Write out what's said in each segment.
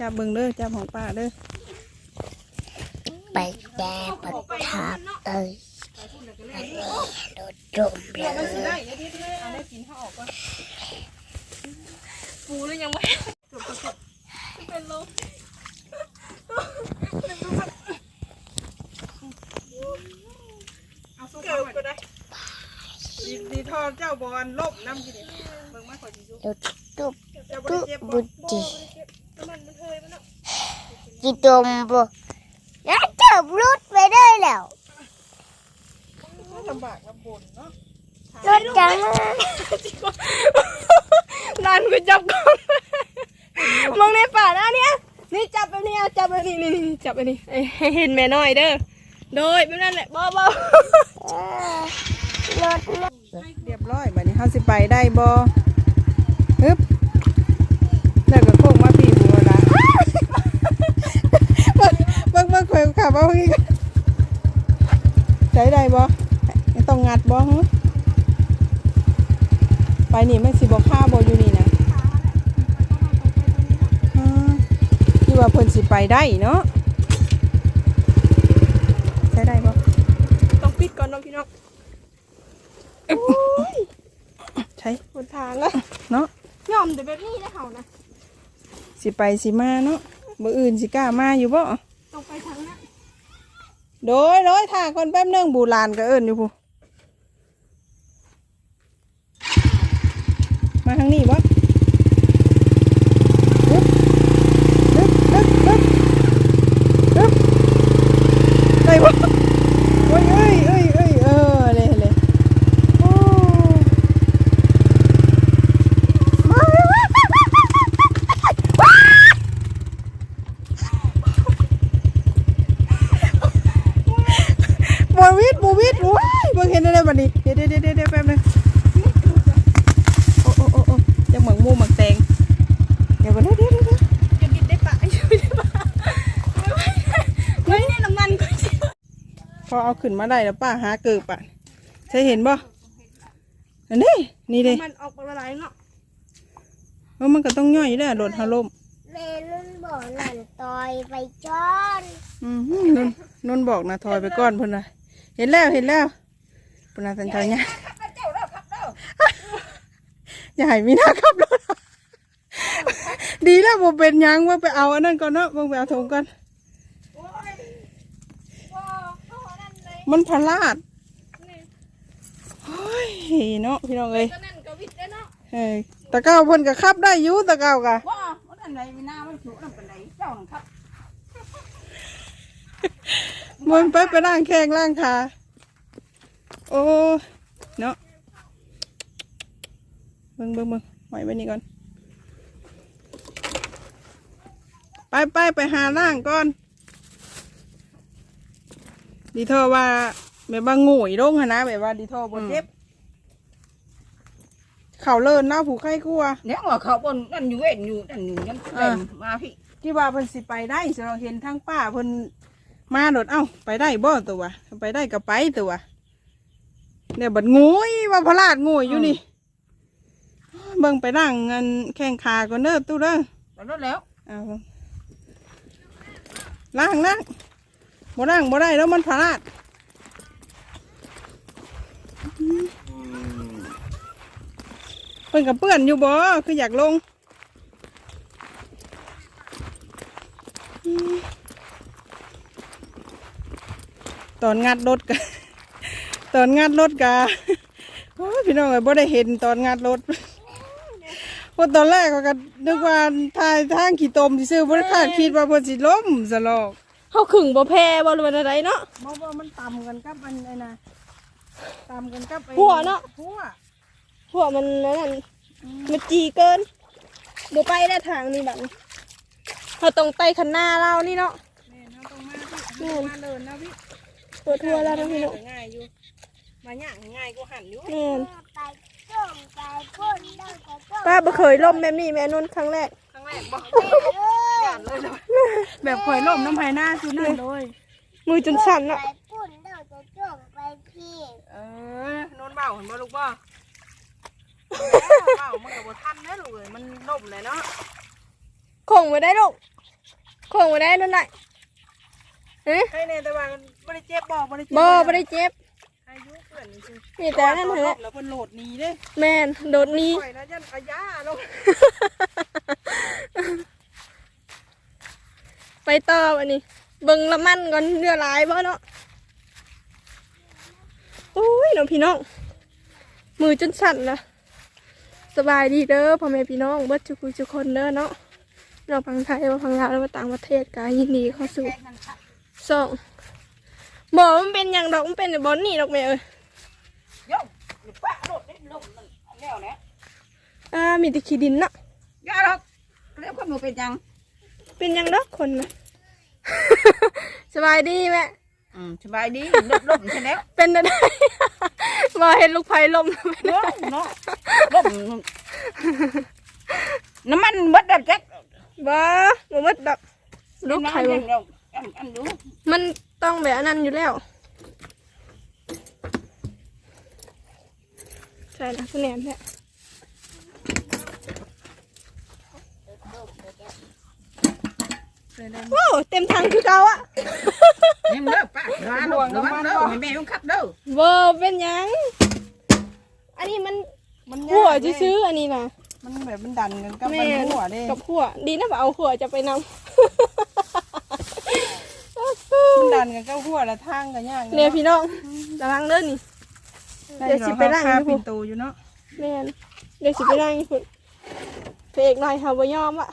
จับเบิ่งเด้อจับของป้าเด้อไปแก้ปัญหาเอ้ยอันนี้โดดจมเลยเอาได้กินข้าวออกก่อนปูแล้วยังไม่เป็นลมเอาสู้เกิก็ได้ดีดีทอดเจ้าบอลลบน้ำกินนี่เบิ่งมาขอจิจุโดดตุบเจ้าบ่ตุไจีจมบ่แล้วเจ็บรุดไปได้แล้วลำบากลำบนเนาะรถจังนานกูจับกล้องมองในป่านะเนี่ยนี่จับแบบนี้จับแบบนี้นี่นี่จับแบบนี้ให้เห็นแม่น้อยเด้อโดยแบบนั้นแหละบ่บ่รถรถเรียบร้อยบัดนี้เฮาสิไปได้บ่ฮึบแล้วก็โค้งมาพี่บัวละเบิ่งเบิ่งเบิ่ง ขับเอาอีกใช้ได้บ่ต้องงัดบ่ฮึไปนี่มันสิบ่ค่าบ่อยู่นี่นะอ่าที่ว่าเพิ่นสิไปได้เนาะใช้ได้บ่ต้องปิดก่อนน้องพี่น้องใช้บนทางอะเนาะยอมแต่แบบนี้นะเขานะสิไปสิมาเนาะมื้ออื่นสิกล้ามาอยู่บ่ต้องไปทางนั้น โดยโดยถ่าคนแป๊บนึงบูรานก็เอิญอยู่ผู้มาทางนี้บ่ไปวะอ้ยเอ้ยเอ้ยเอ้ยเออเลยเลยโอ้บวิดบวิดโอ้ยเบิ่งเห็นได้บัดนี้เดี๋ยวเดี๋ยวเดี๋ยวเดี๋ยวแป๊บหนึงโอ้โอ้โอ้โอ้จะหมักหมูหมักแตงเดี๋ยวก่อนเดี๋ยวเดี๋ยวเดี๋ยวเดี๋ยว จะบิดได้ปะจะบิดได้ปะไม่ไม่น้ำมันก็จะ พ อเอาขึ้นมาได้แล้วป้าหาเกิบอะใช่เห็นบ่อันนี้นี่เด้มันออกมาหลายเนาะเออมันก็ต้องย่อยอยู่แล้วโดดฮาลมเมลุนบ่หลันต่อยไปจอนอืมนนนนบอกนะถอยไปก่อนเพิ่นน่ะเห็นแล้วเห็นแล้วเพิ่นน่ะสัญชาเนี่ยอย่าให้มีหน้าขับรถดีแล้วบ่เป็นหยังว่าไปเอาอันนั้นก่อนเนาะเบิ่งไปเอาถุงก่อน มันพลาดเฮ้ยเนาะพี่น้องเอ้ยก็นั่นก็วิดได้เนาะเฮ้ยตะเก้าเพิ่นก็ขับได้อยู่ตะเก้ากะว่ามันอันไหนมีหน้ามันสูงนั่นเป็นไหนเจ้าหนังครับมันไปไปล่างแข้งล่างขาโอ้เนาะเบิ่งเบิ่งเบิ่งไว้ไว้นี่ก่อน ไปไปไปหาล่างก่อน ดีโทอว่าแบบว่าโง่ยลงหนนะแบบว่าดีโทอบนเจ็บเข่าเลินเนาะผูกไข้กลัว เนี่ยว่าเขาบนนั่นอยู่เว้นอยู่นั่นอยู่ยังเล่นมาพี่ที่ว่าเพิ่นสิไปได้สิเราเห็นทั้งป้าเพิ่นมาโดดเอ้า ไปได้บ่ตัวไปได้ก็ไปตัวเนี่ยบัดงูยว่าพลาดงูยอยู่นี่เบิ่งไปนั่งเงินแข้งขาก่อนเด้อตู้เด้อตอนนั้นแล้วเอาล่างล่าง บ่นั่งบ่ได้แล้วมันพลาดเพิ่นกับเปื้อนอยู่บ่คืออยากลงตอนงัดรถกะตอนงัดรถกะโอ้ยพี่น้องเอ้ยบ่ได้เห็นตอนงัดรถเพราะตอนแรกก็นึกว่าทายทางขี่ตมที่ซื้อบ่ได้คาดคิดว่าเพิ่นสิล้มซะหรอก เขาขึงบ่แพ้บ่รู้ว่าอะไรเนาะบ่ว่ามันต่ำกันกับอันไอ้น่ะต่ำกันกับไอ้หัวเนาะหัวพวกมันนั่นมันจีเกินบ่ไปได้ทางนี้บัดนี้เขาตรงไต่คันหน้าเรานี่เนาะ แม่นเฮาต้องมาพี่เฮาต้องมาเดินนะพี่เปิดทัวร์แล้วนะพี่น้องง่ายอยู่มาย่างง่ายกว่าหันอยู่แม่นไปจมไปพ่นได้ไปจมป้าบ่เคยล่มแบบนี้แม่นุ่นครั้งแรก ครั้งแรกบ่แบบข่อยล้มน้ำไผหน้าสุดนั่นเลยมือจนสั่นไปเนาะพ่นได้ไปจมไปพี่เออนอนเบาเห็นบ่ลูกบ่เบามันก็บ่ทันนะลูกเอ้ยมันล้มเลยเนาะคงไม่ได้ลูกคค้งมาได้นั่นแหละเอ๊ะใครเนี่ยแต่ว่ามันบ่ได้เจ็บบ่บ่ได้เจ็บบ่ไม่ได้เจ็บอายุเพื่อนนี่คือมีแต่นั่นแหละแล้วเพิ่นโหลดหนี้เด้แม่นโดดหนี้ปล่อยนะยันอาญาลง ไปต่อวันนี้ เบิ่งละมันก่อนเนื้อหลายบ่เนาะโอ้ยน้องพี่น้อง มือจนสั่นละสบายดีเด้อพ่อแม่พี่น้องเบิดทุกผู้ทุกคนเด้อเนาะเราพังไทยว่าพังลาวแล้วมาต่างประเทศกายินดีเข้าสู่สองบอกมันเป็นอย่างดอกมันเป็นบอนนี่ดอกแม่เอ้ยโย่ป้าโดดได้ลมนั่นแล้วเนี่ยอ่ามีแต่ขี้ดินเนาะย่าหรอก เรียกคนหนูเป็นยัง เป็นอย่างดอกคนนะ สบายดีแม่อืมสบายดีลมลมใช่แล้วเป็นอะไรมาเห็นลูกไผ่ลมเนาะเนาะลมน้ำมันหมดแล้วแจ็คบ้าบ่มดดอกลูกไผ่บ่บ่เราอันอันดูมันต้องแบบอันนั้นอยู่แล้วใช่นะคุณแหนมเนี่ย โอ้เต็มถังคือเก่าอะนี่มันเด้อป้าร้านระวังเด้อให้แม่ต้องขับเด้อเบอร์เป็นหยัง อันนี้มันมันหัวยากเด้ซื้อๆอันนี้นะมันแบบมันดันกันกับแม่มันหัวเด้กับหัวดีนะว่าเอาหัวจะไปนำมันดันกันกับหัวละทางกันยากเนี่ยพี่น้องระวังเด้อนี่เดี๋ยวสิไปล้างคาอยู่ปินตูอยู่เนาะแม่นเดี๋ยวสิไปนั่งญี่ปุ่นพระเอกหน่อยเฮาบ่ยอมอะ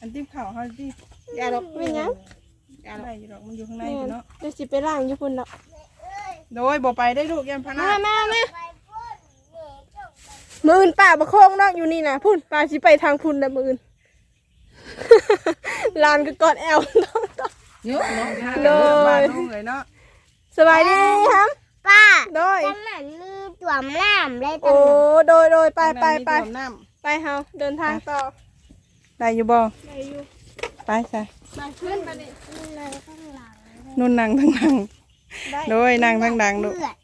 อันที่ข่าวเขาที่ อย่าดอกไม่นหยังได้อยู่ดอกมันอยู่ข้างในแม่อยู่นเนาะเดี๋ยวสิไปล้างญี่ปุ่นดอกโดยบ่ไปได้ลูกยันพนามาแม่แม่มืออื่นป้าบ่โค้งดอกอยู่นี่นะพุ่นป้าสิไปทางพุ่นแล้วมืออื่น ลานก็กอดแอลต้องต้องเยอะเนาะโดยบ้านลูกเลยเนาะสบายดีครับป้าโดยจังหนันมีตัวมน้ำเลยจัโอ้งโดยโดยไปไปไปมีน้ำไปเฮาเดินทางต่อได้อยู่บ่ ไปอยู่ ไปใส่มาขึ้นมาดิเลยข้างหลังนุ่นนั่งทั้งดังได้โดยนั่งทั้งดังลูกเพื่อน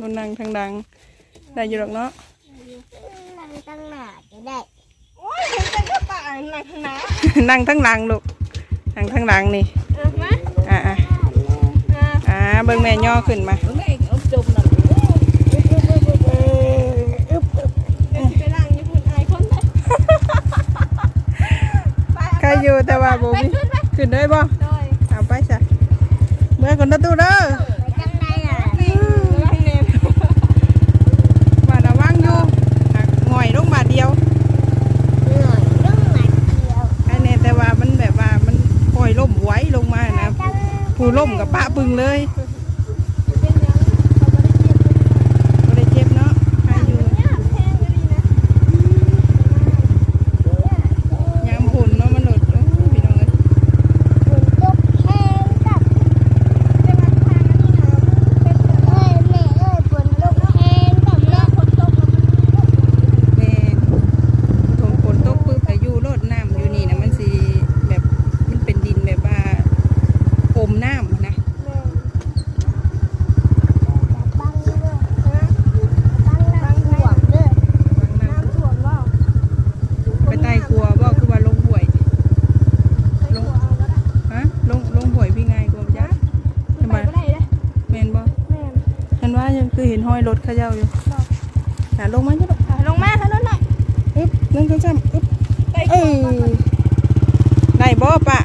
นุ่นนั่งทั้งดัง ได้อยู่ดอกเนาะนั่งตั้งหน้าจะได้โอ้ยเห็นเป็นกระต่ายหนักหนานั่งทั้งหลังลูกนั่งทั้งหลังนี่เออมาอ่าอ่าอ่าอ่าเบิ่งแม่ย่อขึ้นมา แม่เอาจมน่ะ เอออึบอึบเดี๋ยวสิไปล้างญี่ปุ่นอายคนได้ ใคร อยู่แต่ว่าบ่มีขึ้นได้บ่โดยเอาไปจ้ะเมื่อคนประตูเด้อไปจังได้อะล้างเนมว่าระวังอยู่หักง่อยลงมาเดียวหน่อยเรื่องหมาเดียวไอ้เนี่ยแต่ว่ามันแบบว่ามันปล่อยล่มไว้ลงมานะจังผู้ล่มกับปะปึงเลย เป็นยังเขาบ่ได้เจ็บเลย บ่ได้เจ็บเนาะใครอยู่ เนี่ยแพงก็ดีนะ ยามผุนเนาะมันหลุดโอ้ยพี่น้องเอ้ย ฝนตกแห้งกับ แต่ว่าทางอันนี้นะเป็นแบบ เอ้ยแม่เอ้ยฝนตกแห้งกับแม่ ฝนตกแล้วมัน แม่ทงฝนตกปึ๊บแต่อยู่รดน้ำอยู่นี่นะมันสิแบบมันเป็นดินแบบว่าอมน้ำนะ แม่ บังเด้อบังน้ำท่วมเด้อ วางน้ น้ำท่วมว่าำไปใต้ครัวบ่คือว่าลงห่วย ลงเอาก็ได้ ฮะลงลงห่วยพี่ง่ายกว่าจ้ะ ไปไม่ได้เลย แม่นบ่ แม่ ฉันว่ายังคือเห็นห้อยรถ เขาเจ้าอยู่หาลงมาอยู่ดอกถ่ายลงมาให้รถหน่อยอึ๊บหนึ่งสองสามอึ๊บไปเอ้ยได้บ่ปะ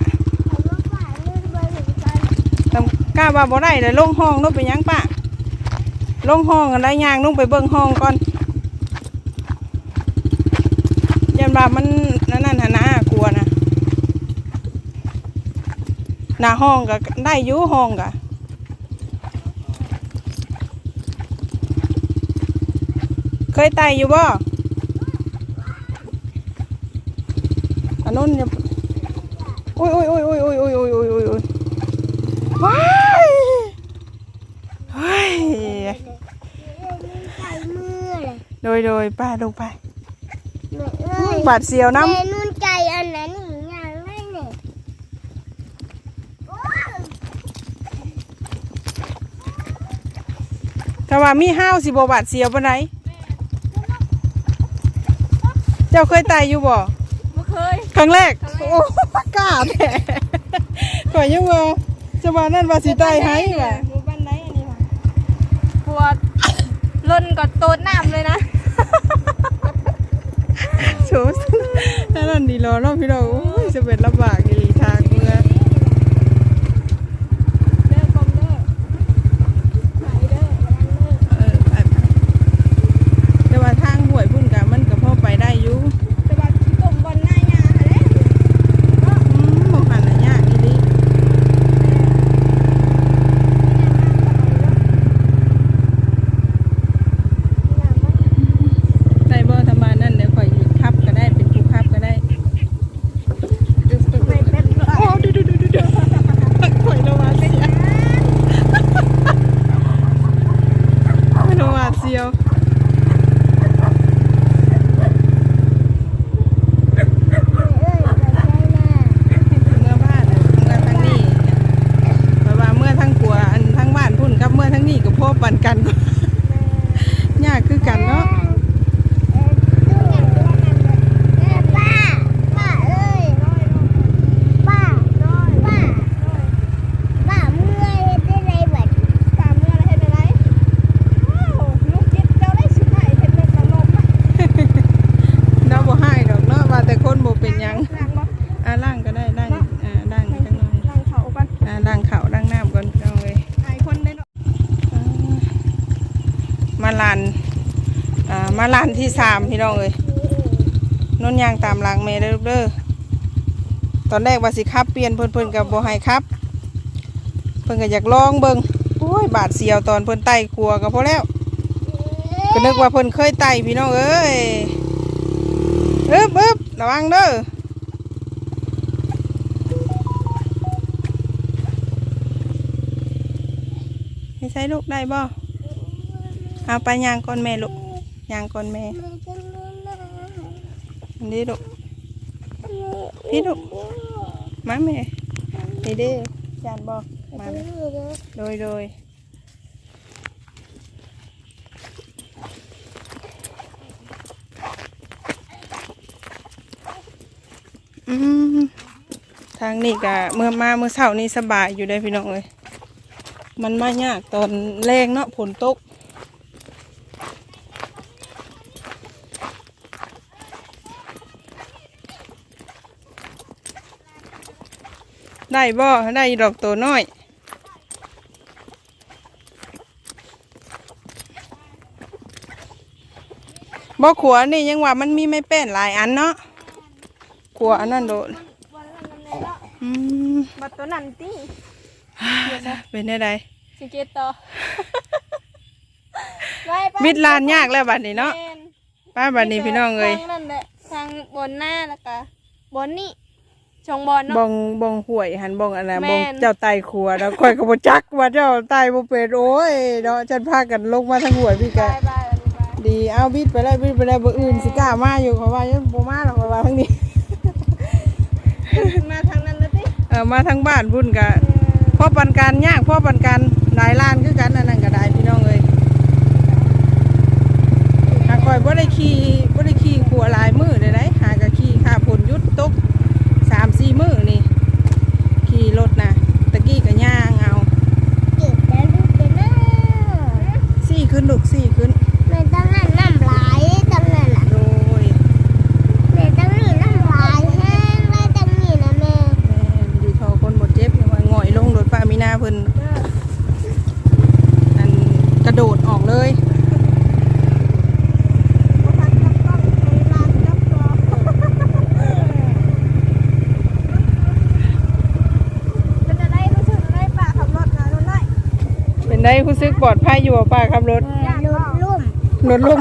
เอาลูกฝ่ายลื่นไปถึงกันต้องกล้าว่าบ่ได้เลยลงห้องลงไปหยังปะลงห้องอะไรย่างลงไปเบิ่งห้องก่อนยันว่ามันนั่นนั่นหนนะกลัวนะหน้าห้องก็ได้อยู่ห้องก็ เคยไต่อยู่บ่อันนู้นอย่าอุ้ยอุ้ยอุ้ยอุ้ยอุ้ยอุ้ยอุ้ยอุ้ยอุ้ยอุ้ยว้ายเฮ้ยใส่มือเลยโดยโดยป้าลงไปแม่เอ้ยบาดเสียวน้แม่นุ่นใจอันนั้นหนึ่งอย่างได้เนี่ยำถ้าว่ามีห้าวสิบบาดเสียวปานไหนเจ้าเคยไต่อยู่บ่ไม่เคย ครั้งแรก โอ้กล้าแท้ข่อยยังว่าจะว่านั่นว่าสิตายให้ว่ะหมู่บ้านไหนอันนี้ค่ะปวดล่นก็โตดน้ำเลยนะโชว์ถ้านั่นดีรอเนาะพี่น้องโอ้ยจะเป็นลำบากอีหลีทางเมื่อ เด้อกลมเด้อไหลเด้อระวังเด้อ เออไปไปแต่ว่าทางห่วยพุ่นกะมันก็พอไปได้อยู่ แต่ว่าขี้ตมบอลหน้ายาอะไร อืมบ่หันน่ะยากอีหลีได้บ่ทำมานั่นเดี๋ยวข่อยขับก็ได้เป็นผู้ขับก็ได้ โอ้ดูดูดูดูดูข่อยระวาดเสียไม่ระวาดเสียวเมื่อบ้านน่ะเมื่อทั้งนี้เพราะว่าเมื่อทั้งกัวอันทั้งบ้านพุ่นกับเมื่อทั้งนี้ก็พ่อปันกันก็ยากคือกันเนาะ ตามเมื่อไรเห็นอะไรอ้าวลูกจิตเจ้าได้สิหายเห็นเป็นตลกอะ เนาะบ่ให้ดอกเนาะว่าแต่คนบ่เป็นหยัง ล้างบ่ อ่าล่างก็ได้ล่างอ่าล่างจังหน่อย ล้างเขาก่อน อ่าล่างข้าวล่างน้ำก่อนพี่น้องเอ้ย หายคนได้เนาะ มาลานอ่า มาลานที่สามพี่น้องเอ้ยนุ่นยางตามหลังเมเด้อเด้อตอนแรกว่าสิครับเปลี่ยนเพิ่นเพิ่นกับโบ่ให้ครับ เพิ่นก็อยากลองเบิงโอ้ยบาดเสียวตอนเพิ่นไต่ครัวก็พอแล้ว ก็นึกว่าเพิ่นเคยไต่พี่น้องเอ้ยอึบอึบระวังเด้อให้ใช้ลูกได้บ่เอาไปยางก่อนแม่ลูก ยางก่อนแม่อันนี้ลูกพี่ลูกมาแม่นี่เด้จานบ่มาแม่โดยโดยอืมทางนี้ก็เมื่อมาเมื่อเช้านี้สบายอยู่ได้อพี่น้องเลย มันมายากตอนแรงเนาะฝนตก ได้บ่ได้ดอกตัวน้อย บ่ขัวนี่ยังว่ามันมีไม่เป็นหลายอันเนาะขัวอันนั้นโดดอืมบัดตัวนั้นติเป็นได้ไดสิเกตต่อไปไปมิดลานยากแล้วบัดนี้เนาะแม่นป้าบัดนี้พี่น้องเอ้ยทางนั่นแหละทางบนหน้าแล้วก็บนนี่ ชงบอลเนาะ บองบองห่วยหันบองอะไรแม่น บองเจ้าไตขัวแล้วค่อยก็บ่จักว่าเจ้าไตบ่เป็นโอ้ยเนาะฉันพากันลงมาทางห่วยพี่ไปกะไปไปดีเอาบิดไปเลยบิดไปเลยบ่อื่นสิกล้ามาอยู่เพราะว่ายังบ่มาหรอกเพราะว่าทางนี้ มาทางนั้นแล้วติเออมาทางบ้านพุ่นกะพ่อปันการยากพ่อปันการหลายล้านคือกันอันนั้นก็ได้พี่น้องเอ้ยหาคอยบ่ได้ขี่บ่ได้ขี่ขัวหลายมื้อเลยได้หากะขี่ค่าผลหยุดตก3-4มื้อนี่ขี่รถนะตะกี้ก็ย่างเอาสี่ขึ้นลูกสี่ขึ้นโดยแม่อยู่ทอคนบ่เจ็บยังว่าหงอยลงรถป้ามีนาเพิ่นอันกระโดดออกเลย บ่พักกับกล้องไปลานกับกล้องเป็นจะได้รู้สึกได้ป่าขับรถนะรุ่นน้อย เป็นได้รู้ สึกปลอดภัยอยู่บ่ป้าขับรถย่างก็รถล่ม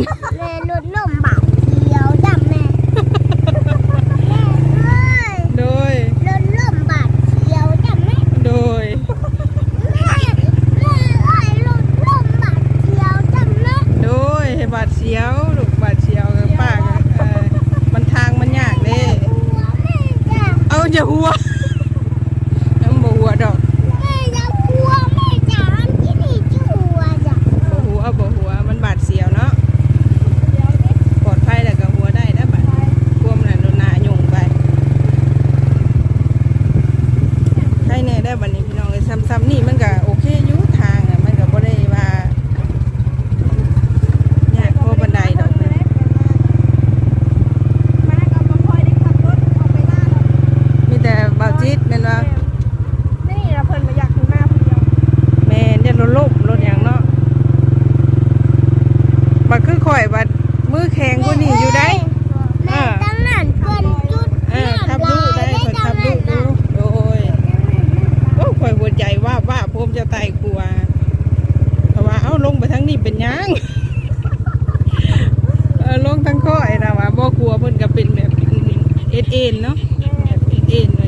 งเออลงทั้งข้อยนะว่าบ่กลัวเพิ่นก็เป็นแบบเอ็นเอ็นเนาะเอ็นเอ็นเ